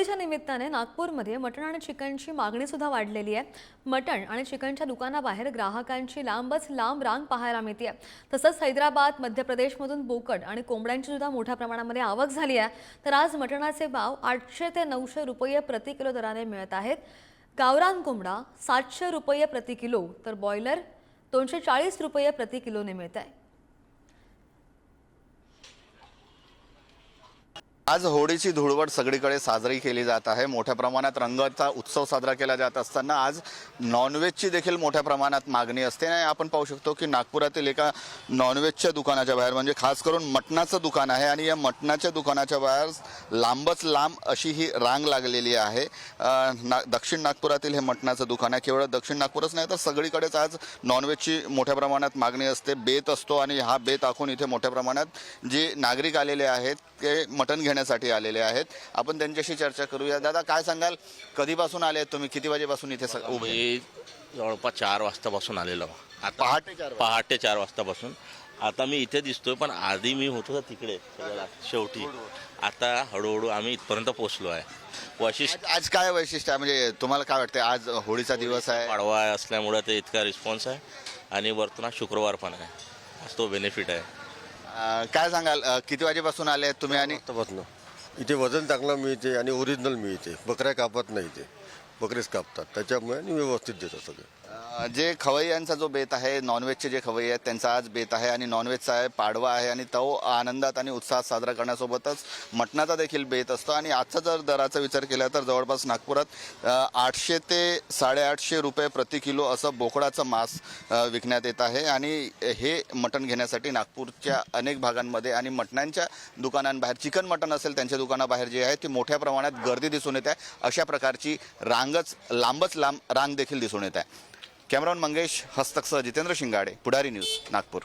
दिवाळीच्या निमित्ताने नागपूरमध्ये मटण आणि चिकनची मागणी सुद्धा वाढलेली आहे. मटण आणि चिकनच्या दुकानाबाहेर ग्राहकांची लांबच लांब रांग पाहायला मिळते आहे. तसंच हैदराबाद मध्य प्रदेशमधून बोकड आणि कोंबड्यांची सुद्धा मोठ्या प्रमाणामध्ये आवक झाली आहे. तर आज मटणाचे भाव आठशे ते नऊशे रुपये प्रति किलो दराने मिळत आहेत. गावरान कोंबडा सातशे रुपये प्रति किलो तर बॉयलर दोनशे चाळीस रुपये प्रति किलोने मिळत आहे. आज होळीची धुळवड सगळीकडे साजरी केली जात आहे. मोठ्या प्रमाणात रंगाचा उत्सव साजरा केला जात असताना आज नॉनव्हेजची देखील मोठ्या प्रमाणात मागणी असते. आणि आपण पाहू शकतो की नागपुरातील एका नॉनव्हेजच्या दुकानाच्या बाहेर म्हणजे खास करून मटणाचं दुकान आहे आणि या मटणाच्या दुकानाच्या बाहेर लांबच लांब अशी ही रांग लागलेली आहे. ना दक्षिण नागपुरातील हे मटणाचं दुकान आहे. केवळ दक्षिण नागपूरच नाही तर सगळीकडेच आज नॉनव्हेजची मोठ्या प्रमाणात मागणी असते. बेत असतो आणि हा बेत आखून इथे मोठ्या प्रमाणात जे नागरिक आलेले आहेत ते मटण घेण्यासाठी आलेले आहेत. आपण त्यांच्याशी चर्चा करूया. दादा काय सांगाल? कधीपासून आले आहेत तुम्ही? किती वाजेपासून इथे उभे? मी जवळपास चार वाजतापासून आलेलो. आता पहाटे चार वाजता. पहाटे चार वाजतापासून. आता मी इथे दिसतोय पण आधी मी होतो ना तिकडे सगळ्यात शेवटी. आता हळूहळू आम्ही इथपर्यंत पोहोचलो आहे. वैशिष्ट्य आज- आज काय वैशिष्ट्य आहे? म्हणजे तुम्हाला काय वाटतं आज होळीचा दिवस आहे. पाडवा असल्यामुळे ते इतका रिस्पॉन्स आहे. आणि वरतून शुक्रवार पण आहे. आज तो बेनिफिट आहे. अं, काय सांगाल? अं, किती वाजेपासून आले आहेत तुम्ही? आणि वाजतापासनं इथे वजन चांगलं मिळते आणि ओरिजिनल मिळते. बकऱ्या कापत नाही ते. बकरीच कापतात. त्याच्यामुळे आणि व्यवस्थित देतात सगळं. अं, जे खवय्यांचा जो बेत आहे नॉनव्हेजचे जे खवय्ये आहेत त्यांचा आज बेत आहे आणि नॉनव्हेजचा आहे पाडवा आहे आणि तो आनंदात आणि उत्साहात साजरा करण्यासोबतच मटणाचा देखील बेत असतो. आणि आजचा जर दराचा विचार केला तर जवळपास नागपुरात आठशे ते साडेआठशे रुपये प्रति किलो असं बोकडाचं मांस विकण्यात येत आहे. आणि हे मटण घेण्यासाठी नागपूरच्या अनेक भागांमध्ये आणि मटणांच्या दुकानांबाहेर चिकन मटण असेल त्यांच्या दुकानाबाहेर जे आहे ती मोठ्या प्रमाणात गर्दी दिसून येते अशा प्रकारची रांग रांगच लांबच लांब रांग देखील दिसून येत आहे. कॅमेरॉन मंगेश हस्तकसह जितेंद्र शिंगाडे पुढारी न्यूज नागपूर.